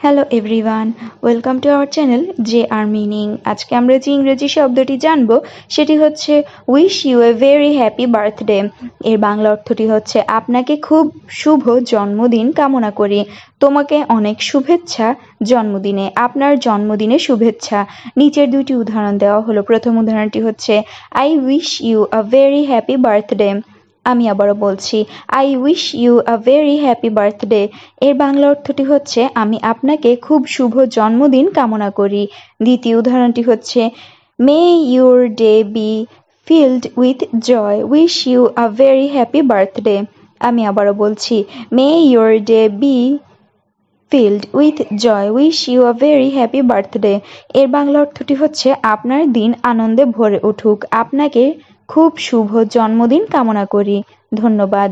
Hello everyone welcome to our channel J R meaning আজকে আমরা যে ইংরেজি শব্দটি জানব, সেটি হচ্ছে wish you a very happy birthday এর বাংলা অর্থটি হচ্ছে, আপনাকে খুব শুভ জন্মদিন কামনা করি। তোমাকে অনেক শুভেচ্ছা জন্মদিনে। আপনার জন্মদিনে শুভেচ্ছা। নিচের দুটি উদাহরণ দেওয়া হলো। প্রথম উদাহরণটি হচ্ছে I wish you a very happy birthday আমি আবারও বলছি I wish you a very happy birthday এর বাংলা অর্থটি হচ্ছে, আমি আপনাকে খুব শুভ জন্মদিন কামনা করি। দ্বিতীয় উদাহরণটি হচ্ছে may your day be filled with joy wish you a very happy birthday আমি আবারও বলছি may your day be filled with joy wish you a very happy birthday এর বাংলা অর্থটি হচ্ছে, আপনার দিন আনন্দে ভরে উঠুক। আপনাকে খুব শুভ জন্মদিন কামনা করি। ধন্যবাদ।